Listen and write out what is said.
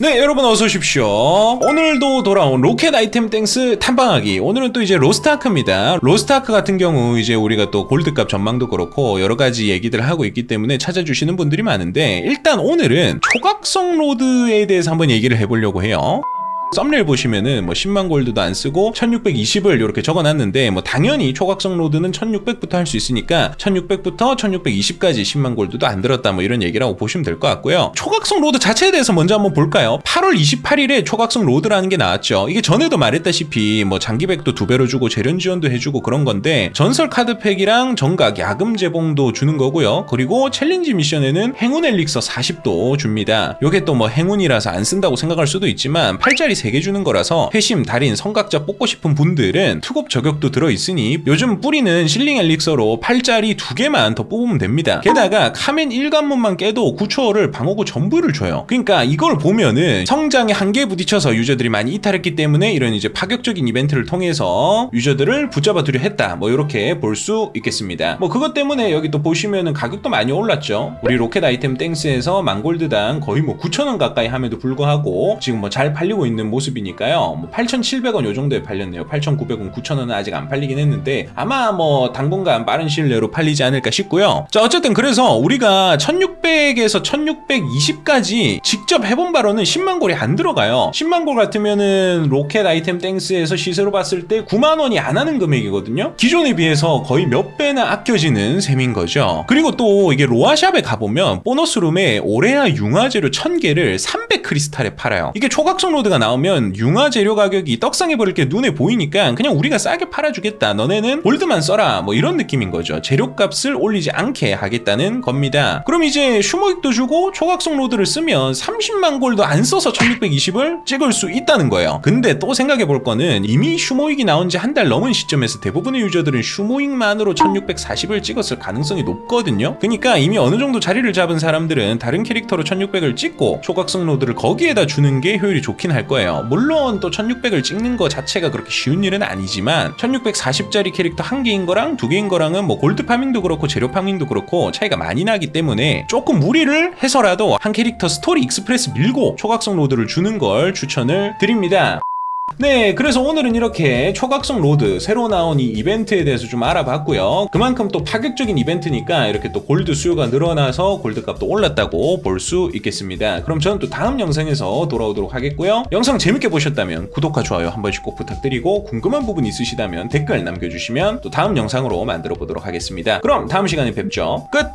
네, 여러분 어서 오십시오. 오늘도 돌아온 로켓 아이템 땡스 탐방하기. 오늘은 또 이제 로스트아크입니다. 로스트아크 같은 경우 이제 우리가 또 골드값 전망도 그렇고 여러 가지 얘기들 하고 있기 때문에 찾아주시는 분들이 많은데 일단 오늘은 초각성 로드에 대해서 한번 얘기를 해보려고 해요. 썸네일 보시면은 뭐 10만 골드도 안 쓰고 1620을 이렇게 적어놨는데 뭐 당연히 초각성 로드는 1600부터 할 수 있으니까 1600부터 1620까지 10만 골드도 안 들었다 뭐 이런 얘기라고 보시면 될 것 같고요. 초각성 로드 자체에 대해서 먼저 한번 볼까요? 8월 28일에 초각성 로드라는 게 나왔죠. 이게 전에도 말했다시피 뭐 장기백도 두 배로 주고 재련 지원도 해주고 그런 건데 전설 카드팩이랑 정각 야금 제봉도 주는 거고요. 그리고 챌린지 미션에는 행운 엘릭서 40도 줍니다. 요게 또 뭐 행운이라서 안 쓴다고 생각할 수도 있지만 팔자리 3개 주는 거라서 회심, 달인, 성각자 뽑고 싶은 분들은 투급 저격도 들어있으니 요즘 뿌리는 실링 엘릭서로 팔자리 2개만 더 뽑으면 됩니다. 게다가 카멘 1관문만 깨도 9초월을 방어구 전부를 줘요. 그러니까 이걸 보면은 성장에 한계에 부딪혀서 유저들이 많이 이탈했기 때문에 이런 이제 파격적인 이벤트를 통해서 유저들을 붙잡아 두려 했다. 뭐 이렇게 볼 수 있겠습니다. 뭐 그것 때문에 여기 또 보시면은 가격도 많이 올랐죠. 우리 로켓 아이템 땡스에서 만골드당 거의 뭐 9,000원 가까이 함에도 불구하고 지금 뭐 잘 팔리고 있는 모습이니까요. 뭐 8,700원 요 정도에 팔렸네요. 8,900원, 9,000원은 아직 안 팔리긴 했는데 아마 뭐 당분간 빠른 시일 내로 팔리지 않을까 싶고요. 자, 어쨌든 그래서 우리가 1600에서 1620까지 직접 해본 바로는 10만 골이 안 들어가요. 10만 골 같으면은 로켓 아이템 땡스에서 시세로 봤을 때 9만 원이 안 하는 금액이거든요. 기존에 비해서 거의 몇 배나 아껴지는 셈인 거죠. 그리고 또 이게 로아샵에 가보면 보너스 룸에 오레아 융화 재료 1000개를 300 크리스탈에 팔아요. 이게 초각성 로드가 나오면 융화 재료 가격이 떡상해 버릴 게 눈에 보이니까 그냥 우리가 싸게 팔아주겠다. 너네는 골드만 써라. 뭐 이런 느낌인 거죠. 재료값을 올리지 않게 하겠다는 겁니다. 그럼 이제 슈모익도 주고 초각성 로드를 쓰면 30만 골도 안 써서 1620을 찍을 수 있다는 거예요. 근데 또 생각해 볼 거는 이미 슈모익이 나온 지 한 달 넘은 시점에서 대부분의 유저들은 슈모익만으로 1640을 찍었을 가능성이 높거든요. 그러니까 이미 어느 정도 자리를 잡은 사람들은 다른 캐릭터로 1600을 찍고 초각성 로드를 거기에다 주는 게 효율이 좋긴 할 거예 요. 물론 또 1600을 찍는 거 자체가 그렇게 쉬운 일은 아니지만 1640짜리 캐릭터 한 개인 거랑 두 개인 거랑은 뭐 골드 파밍도 그렇고 재료 파밍도 그렇고 차이가 많이 나기 때문에 조금 무리를 해서라도 한 캐릭터 스토리 익스프레스 밀고 초각성 로드를 주는 걸 추천을 드립니다. 네, 그래서 오늘은 이렇게 초각성 로드 새로 나온 이 이벤트에 대해서 좀 알아봤고요. 그만큼 또 파격적인 이벤트니까 이렇게 또 골드 수요가 늘어나서 골드 값도 올랐다고 볼 수 있겠습니다. 그럼 저는 또 다음 영상에서 돌아오도록 하겠고요. 영상 재밌게 보셨다면 구독과 좋아요 한 번씩 꼭 부탁드리고 궁금한 부분 있으시다면 댓글 남겨주시면 또 다음 영상으로 만들어 보도록 하겠습니다. 그럼 다음 시간에 뵙죠. 끝!